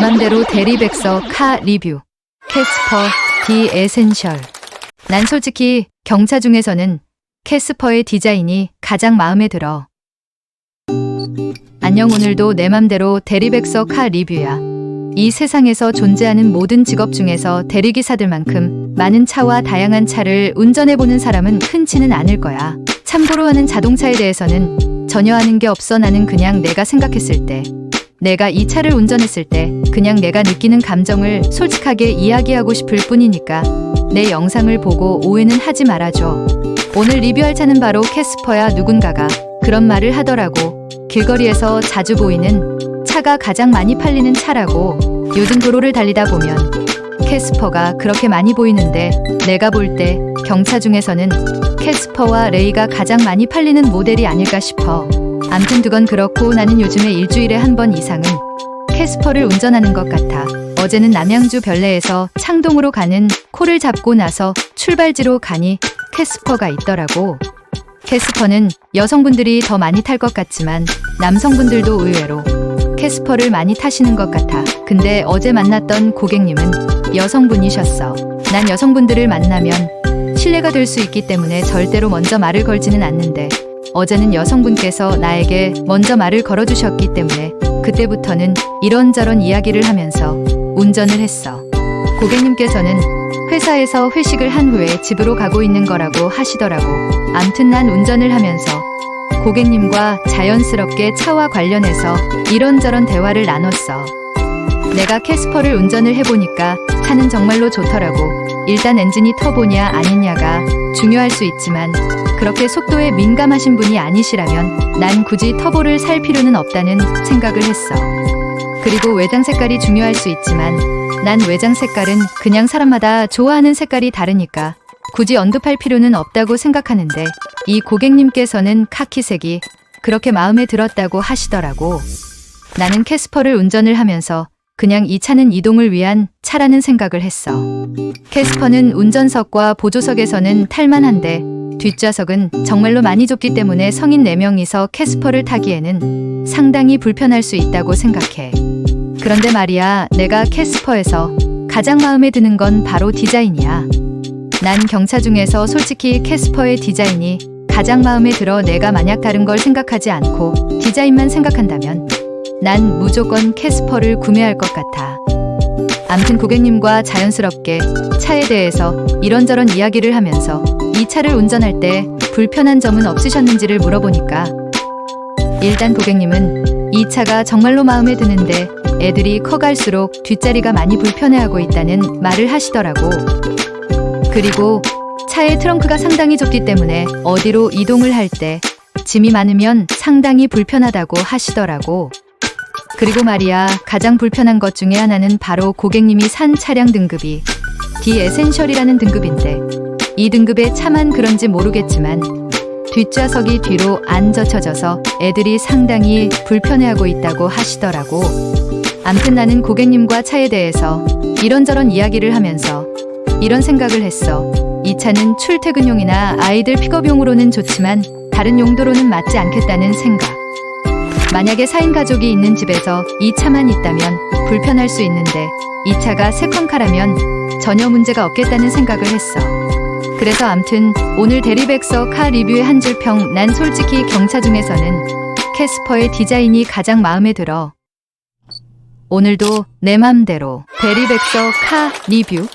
내 맘대로 대리백서 카 리뷰 캐스퍼 디 에센셜 난 솔직히 경차 중에서는 캐스퍼의 디자인이 가장 마음에 들어. 안녕 오늘도 내 맘대로 대리백서 카 리뷰야. 이 세상에서 존재하는 모든 직업 중에서 대리기사들만큼 많은 차와 다양한 차를 운전해보는 사람은 흔치는 않을 거야. 참고로 하는 자동차에 대해서는 전혀 아는 게 없어 나는 그냥 내가 생각했을 때, 내가 이 차를 운전했을 때, 그냥 내가 느끼는 감정을 솔직하게 이야기하고 싶을 뿐이니까 내 영상을 보고 오해는 하지 말아줘. 오늘 리뷰할 차는 바로 캐스퍼야 누군가가 그런 말을 하더라고. 길거리에서 자주 보이는 차가 가장 많이 팔리는 차라고 요즘 도로를 달리다 보면 캐스퍼가 그렇게 많이 보이는데 내가 볼 때 경차 중에서는 캐스퍼와 레이가 가장 많이 팔리는 모델이 아닐까 싶어. 암튼 두건 그렇고 나는 요즘에 일주일에 한 번 이상은 캐스퍼를 운전하는 것 같아. 어제는 남양주 별내에서 창동으로 가는 코를 잡고 나서 출발지로 가니 캐스퍼가 있더라고. 캐스퍼는 여성분들이 더 많이 탈 것 같지만 남성분들도 의외로 캐스퍼를 많이 타시는 것 같아. 근데 어제 만났던 고객님은 여성분이셨어. 난 여성분들을 만나면 신뢰가 될 수 있기 때문에 절대로 먼저 말을 걸지는 않는데 어제는 여성분께서 나에게 먼저 말을 걸어주셨기 때문에 그때부터는 이런저런 이야기를 하면서 운전을 했어. 고객님께서는 회사에서 회식을 한 후에 집으로 가고 있는 거라고 하시더라고. 암튼 난 운전을 하면서 고객님과 자연스럽게 차와 관련해서 이런저런 대화를 나눴어. 내가 캐스퍼를 운전을 해보니까 차는 정말로 좋더라고. 일단 엔진이 터보냐 아니냐가 중요할 수 있지만 그렇게 속도에 민감하신 분이 아니시라면 난 굳이 터보를 살 필요는 없다는 생각을 했어. 그리고 외장 색깔이 중요할 수 있지만 난 외장 색깔은 그냥 사람마다 좋아하는 색깔이 다르니까 굳이 언급할 필요는 없다고 생각하는데 이 고객님께서는 카키색이 그렇게 마음에 들었다고 하시더라고. 나는 캐스퍼를 운전을 하면서 그냥 이 차는 이동을 위한 차라는 생각을 했어. 캐스퍼는 운전석과 보조석에서는 탈만한데 뒷좌석은 정말로 많이 좁기 때문에 성인 4명이서 캐스퍼를 타기에는 상당히 불편할 수 있다고 생각해. 그런데 말이야, 내가 캐스퍼에서 가장 마음에 드는 건 바로 디자인이야. 난 경차 중에서 솔직히 캐스퍼의 디자인이 가장 마음에 들어 내가 만약 다른 걸 생각하지 않고 디자인만 생각한다면 난 무조건 캐스퍼를 구매할 것 같아. 암튼 고객님과 자연스럽게 차에 대해서 이런저런 이야기를 하면서 이 차를 운전할 때 불편한 점은 없으셨는지를 물어보니까 일단 고객님은 이 차가 정말로 마음에 드는데 애들이 커갈수록 뒷자리가 많이 불편해하고 있다는 말을 하시더라고. 그리고 차의 트렁크가 상당히 좁기 때문에 어디로 이동을 할 때 짐이 많으면 상당히 불편하다고 하시더라고. 그리고 말이야, 가장 불편한 것 중에 하나는 바로 고객님이 산 차량 등급이 D 에센셜이라는 등급인데 이 등급의 차만 그런지 모르겠지만 뒷좌석이 뒤로 안 젖혀져서 애들이 상당히 불편해하고 있다고 하시더라고. 암튼 나는 고객님과 차에 대해서 이런저런 이야기를 하면서 이런 생각을 했어. 이 차는 출퇴근용이나 아이들 픽업용으로는 좋지만 다른 용도로는 맞지 않겠다는 생각. 만약에 4인 가족이 있는 집에서 이 차만 있다면 불편할 수 있는데 이 차가 세컨카라면 전혀 문제가 없겠다는 생각을 했어. 그래서 암튼 오늘 대리백서 카 리뷰의 한 줄 평 난 솔직히 경차 중에서는 캐스퍼의 디자인이 가장 마음에 들어. 오늘도 내 맘대로 대리백서 카 리뷰